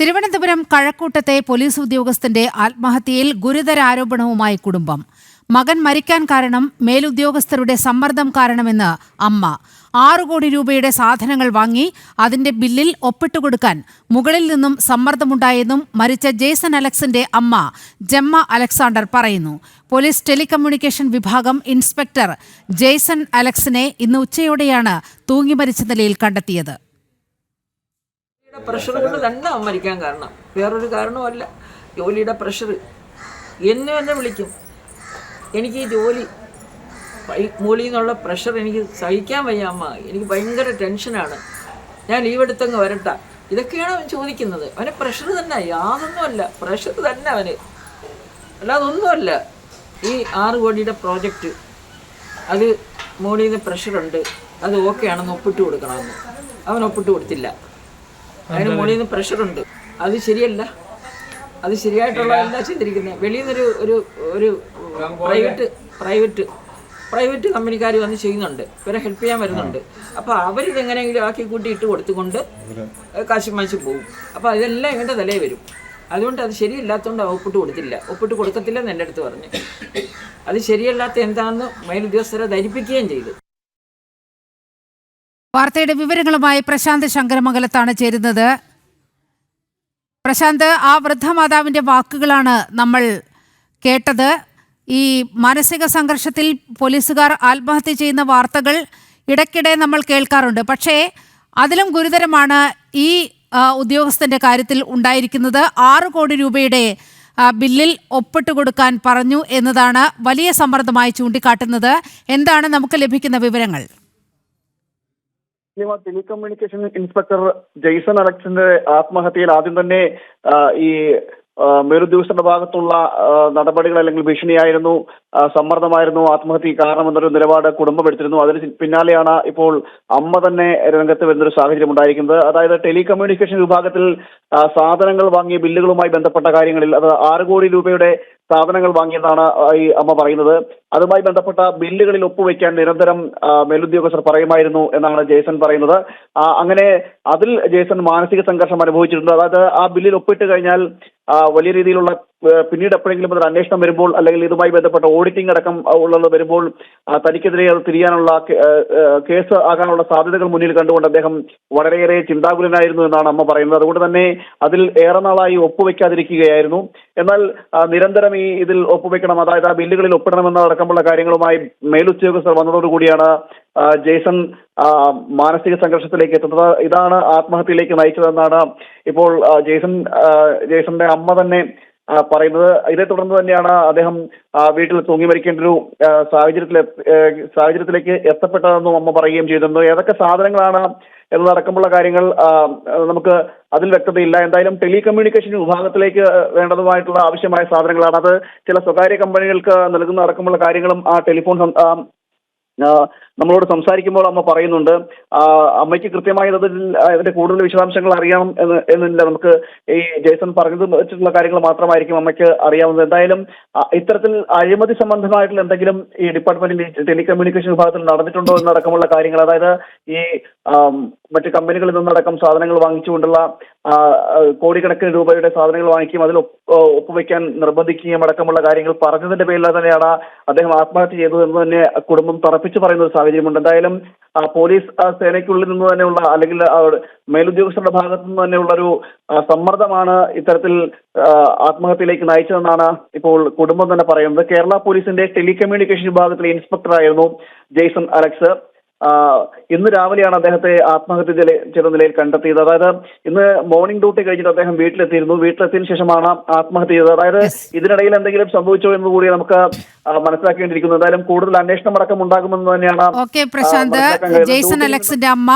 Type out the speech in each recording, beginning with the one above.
Thiruvananthapuram കഴക്കൂട്ടത്തെ police ഉദ്യോഗസ്ഥന്റെ ആത്മഹത്യയിൽ ഗുരുതര ആരോപണവുമായി കുടുംബം. മകൻ മരിക്കാൻ കാരണം മേലുദ്യോഗസ്ഥരുടെ സമ്മർദ്ദം കാരണമെന്ന് അമ്മ. ആറു കോടി രൂപയുടെ സാധനങ്ങൾ വാങ്ങി അതിന്റെ ബില്ലിൽ ഒപ്പിട്ടുകൊടുക്കാൻ മുകളിൽ നിന്നും സമ്മർദ്ദമുണ്ടായെന്നും മരിച്ച ജേസൺ അലക്സിന്റെ അമ്മ ജമ്മ അലക്സാണ്ടർ പറയുന്നു. പോലീസ് ടെലികമ്മ്യൂണിക്കേഷൻ വിഭാഗം ഇൻസ്പെക്ടർ ജേസൺ അലക്സിനെ ഇന്ന് ഉച്ചയോടെയാണ് തൂങ്ങി മരിച്ച നിലയിൽ കണ്ടെത്തിയത്. പ്രഷർ കൊണ്ട് തന്നെ അവൻ മരിക്കാൻ കാരണം. വേറൊരു കാരണമല്ല ജോലിയുടെ പ്രഷർ എന്നും എന്നെ വിളിക്കും. എനിക്ക് ഈ ജോലി മുകളിൽ നിന്നുള്ള പ്രഷർ എനിക്ക് സഹിക്കാൻ വയ്യ അമ്മ. എനിക്ക് ഭയങ്കര ടെൻഷനാണ് ഞാൻ ലീവ് എടുത്തങ്ങ് വരട്ട. ഇതൊക്കെയാണ് അവൻ ചോദിക്കുന്നത്. അവന് പ്രഷർ തന്നെ. യാതൊന്നുമല്ല. പ്രഷർ തന്നെ അവന്. അല്ലാതെ ഒന്നുമല്ല. ഈ ആറ് കോടിയുടെ പ്രോജക്റ്റ് അത് മുകളിൽ നിന്ന് പ്രഷറുണ്ട് അത് ഓക്കെ ആണെന്ന് ഒപ്പിട്ട് കൊടുക്കണമെന്ന്. അവൻ ഒപ്പിട്ട് കൊടുത്തില്ല. അതിന് മുകളിൽ നിന്ന് പ്രഷറുണ്ട് അത് ശരിയല്ല. അത് ശരിയായിട്ടുള്ളതല്ല ചെയ്തിരിക്കുന്നത് വെളിയിൽ നിന്നൊരു ഒരു ഒരു പ്രൈവറ്റ് പ്രൈവറ്റ് പ്രൈവറ്റ് കമ്പനിക്കാർ വന്ന് ചെയ്യുന്നുണ്ട്. ഇവരെ ഹെൽപ്പ് ചെയ്യാൻ വരുന്നുണ്ട്. അപ്പോൾ അവരിത് എങ്ങനെയെങ്കിലും ആക്കി കൂട്ടി ഇട്ട് കൊടുത്തുകൊണ്ട് കാശ് മാശി പോകും. അപ്പോൾ അതെല്ലാം ഇവന്റെ തലയിൽ വരും. അതുകൊണ്ട് അത് ശരിയല്ലാത്തതുകൊണ്ട് അവ ഒപ്പിട്ട് കൊടുത്തില്ല. ഒപ്പിട്ട് കൊടുക്കത്തില്ലെന്ന് എന്റെ അടുത്ത് പറഞ്ഞു. അത് ശരിയല്ലാത്ത എന്താണെന്ന് മേലുദ്യോഗസ്ഥരെ ധരിപ്പിക്കുകയും ചെയ്തു. വാർത്തയുടെ വിവരങ്ങളുമായി പ്രശാന്ത് ശങ്കരമംഗലത്താണ് ചേരുന്നത്. പ്രശാന്ത് ആ വൃദ്ധമാതാവിന്റെ വാക്കുകളാണ് നമ്മൾ കേട്ടത്. ഈ മാനസിക സംഘർഷത്തിൽ പോലീസുകാർ ആത്മഹത്യ ചെയ്യുന്ന വാർത്തകൾ ഇടയ്ക്കിടെ നമ്മൾ കേൾക്കാറുണ്ട്. പക്ഷേ അതിലും ഗുരുതരമാണ് ഈ ഉദ്യോഗസ്ഥന്റെ കാര്യത്തിൽ ഉണ്ടായിരിക്കുന്നത്. ആറ് കോടി രൂപയുടെ ബില്ലിൽ ഒപ്പിട്ട് കൊടുക്കാൻ പറഞ്ഞു എന്നതാണ് വലിയ സമ്മർദ്ദമായി ചൂണ്ടിക്കാട്ടുന്നത്. എന്താണ് നമുക്ക് ലഭിക്കുന്ന വിവരങ്ങൾ? മുസ്ലിം ടെലികമ്മ്യൂണിക്കേഷൻ ഇൻസ്പെക്ടർ ജെയ്സൺ അലക്സിന്റെ ആത്മഹത്യയിൽ ആദ്യം തന്നെ ഈ മേലുദ്യോഗസ്ഥരുടെ ഭാഗത്തുള്ള നടപടികൾ അല്ലെങ്കിൽ ഭീഷണിയായിരുന്നു സമ്മർദ്ദമായിരുന്നു ആത്മഹത്യക്ക് കാരണമെന്നൊരു നിലപാട് കുടുംബം എടുത്തിരുന്നു. അതിന് പിന്നാലെയാണ് ഇപ്പോൾ അമ്മ തന്നെ രംഗത്ത് വരുന്നൊരു സാഹചര്യം ഉണ്ടായിരിക്കുന്നത്. അതായത് ടെലികമ്മ്യൂണിക്കേഷൻ വിഭാഗത്തിൽ സാധനങ്ങൾ വാങ്ങിയ ബില്ലുകളുമായി ബന്ധപ്പെട്ട കാര്യങ്ങളിൽ അത് ആറ് കോടി രൂപയുടെ സാധനങ്ങൾ വാങ്ങിയതാണ് ഈ അമ്മ പറയുന്നത്. അതുമായി ബന്ധപ്പെട്ട ബില്ലുകളിൽ ഒപ്പുവെക്കാൻ നിരന്തരം മേലുദ്യോഗസ്ഥർ പറയുമായിരുന്നു എന്നാണ് ജേസൺ പറയുന്നത്. അങ്ങനെ അതിൽ ജേസൺ മാനസിക സംഘർഷം അനുഭവിച്ചിട്ടുണ്ട്. അതായത് ആ ബില്ലിൽ ഒപ്പിട്ട് കഴിഞ്ഞാൽ വലിയ രീതിയിലുള്ള പിന്നീട് എപ്പോഴെങ്കിലും ഒരു അന്വേഷണം വരുമ്പോൾ അല്ലെങ്കിൽ ഇതുമായി ബന്ധപ്പെട്ട ഓഡിറ്റിംഗ് അടക്കം ഉള്ളത് വരുമ്പോൾ തനിക്കെതിരെ അത് തിരിയാനുള്ള കേസ് ആകാനുള്ള സാധ്യതകൾ മുന്നിൽ കണ്ടുകൊണ്ട് അദ്ദേഹം വളരെയേറെ ചിന്താകുലനായിരുന്നു എന്നാണ് അമ്മ പറയുന്നത്. അതുകൊണ്ട് തന്നെ അതിൽ ഏറെ നാളായി ഒപ്പുവെക്കാതിരിക്കുകയായിരുന്നു. എന്നാൽ നിരന്തരം ഈ ഇതിൽ ഒപ്പുവെക്കണം അതായത് ആ ബില്ലുകളിൽ ഒപ്പിടണമെന്ന അടക്കമുള്ള കാര്യങ്ങളുമായി മേലുദ്യോഗസ്ഥർ വന്നതോടുകൂടിയാണ് ജേസൺ മാനസിക സംഘർഷത്തിലേക്ക് എത്തുന്നത്. ഇതാണ് ആത്മഹത്യയിലേക്ക് നയിച്ചതെന്നാണ് ഇപ്പോൾ ജേസൺ ജേസന്റെ അമ്മ തന്നെ പറയുന്നത്. ഇതേ തുടർന്ന് തന്നെയാണ് അദ്ദേഹം വീട്ടിൽ തൂങ്ങി മരിക്കേണ്ട ഒരു സാഹചര്യത്തിൽ സാഹചര്യത്തിലേക്ക് എത്തപ്പെട്ടതെന്നും അമ്മ പറയുകയും ചെയ്തിരുന്നു. ഏതൊക്കെ സാധനങ്ങളാണ് എന്നതടക്കമുള്ള കാര്യങ്ങൾ നമുക്ക് അതിൽ വ്യക്തതയില്ല. എന്തായാലും ടെലികമ്മ്യൂണിക്കേഷൻ വിഭാഗത്തിലേക്ക് വേണ്ടതുമായിട്ടുള്ള ആവശ്യമായ സാധനങ്ങളാണ്. അത് ചില സ്വകാര്യ കമ്പനികൾക്ക് നൽകുന്ന അടക്കമുള്ള കാര്യങ്ങളും ആ ടെലിഫോൺ നമ്മളോട് സംസാരിക്കുമ്പോൾ അമ്മ പറയുന്നുണ്ട് അമ്മയ്ക്ക് കൃത്യമായി അതിൽ അതിന്റെ കൂടുതൽ വിശദാംശങ്ങൾ അറിയാം എന്ന് എന്നില്ല. നമുക്ക് ഈ ജേസൺ പറഞ്ഞത് വെച്ചിട്ടുള്ള കാര്യങ്ങൾ മാത്രമായിരിക്കും അമ്മയ്ക്ക് അറിയാവുന്നത്. എന്തായാലും ഇത്തരത്തിൽ അഴിമതി സംബന്ധമായിട്ടുള്ള എന്തെങ്കിലും ഈ ഡിപ്പാർട്ട്മെന്റിൽ ടെലികമ്മ്യൂണിക്കേഷൻ വിഭാഗത്തിൽ നടന്നിട്ടുണ്ടോ എന്നടക്കമുള്ള കാര്യങ്ങൾ അതായത് ഈ മറ്റു കമ്പനികളിൽ നിന്നടക്കം സാധനങ്ങൾ വാങ്ങിച്ചുകൊണ്ടുള്ള കോടിക്കണക്കിന് രൂപയുടെ സാധനങ്ങൾ വാങ്ങിക്കുകയും അതിൽ ഒപ്പുവെക്കാൻ നിർബന്ധിക്കുകയും അടക്കമുള്ള കാര്യങ്ങൾ പറഞ്ഞതിന്റെ പേരിൽ തന്നെയാണ് അദ്ദേഹം ആത്മഹത്യ ചെയ്തതെന്ന് തന്നെ കുടുംബം തറപ്പിച്ച് പറയുന്ന ഒരു സാഹചര്യമുണ്ട്. എന്തായാലും പോലീസ് സേനയ്ക്കുള്ളിൽ നിന്ന് തന്നെയുള്ള അല്ലെങ്കിൽ മേലുദ്യോഗസ്ഥരുടെ ഭാഗത്തു നിന്ന് തന്നെയുള്ള ഒരു സമ്മർദ്ദമാണ് ഇത്തരത്തിൽ ആത്മഹത്യയിലേക്ക് നയിച്ചതെന്നാണ് ഇപ്പോൾ കുടുംബം തന്നെ പറയുന്നത്. കേരള പോലീസിന്റെ ടെലികമ്മ്യൂണിക്കേഷൻ വിഭാഗത്തിലെ ഇൻസ്പെക്ടറായിരുന്നു ജെയ്സൺ അലക്സ്. ഇന്ന് രാവിലെയാണ് അദ്ദേഹത്തെ ആത്മഹത്യ ചില ചില നിലയിൽ കണ്ടെത്തിയത്. അതായത് ഇന്ന് മോർണിംഗ് ഡ്യൂട്ടി കഴിഞ്ഞിട്ട് അദ്ദേഹം വീട്ടിലെത്തിയിരുന്നു. വീട്ടിലെത്തിയതിനു ശേഷമാണ് ആത്മഹത്യ ചെയ്തത്. അതായത് ഇതിനിടയിൽ എന്തെങ്കിലും സംഭവിച്ചോ എന്ന് കൂടി നമുക്ക് മനസ്സിലാക്കേണ്ടിയിരിക്കുന്നു. എന്തായാലും കൂടുതൽ അന്വേഷണം അടക്കം ഉണ്ടാകുമെന്ന് തന്നെയാണ് ഓക്കെ പ്രശാന്ത് ജെയ്സൺ അലക്സിന്റെ അമ്മ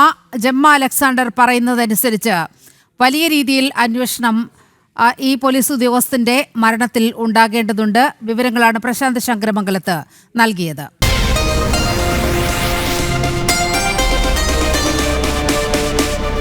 ജമ്മ അലക്സാണ്ടർ പറയുന്നതനുസരിച്ച് വലിയ രീതിയിൽ അന്വേഷണം ഈ പോലീസ് ഉദ്യോഗസ്ഥന്റെ മരണത്തിൽ ഉണ്ടാകേണ്ടതുണ്ട്. വിവരങ്ങളാണ് പ്രശാന്ത് ശങ്കരമംഗലത്ത് നൽകിയത്.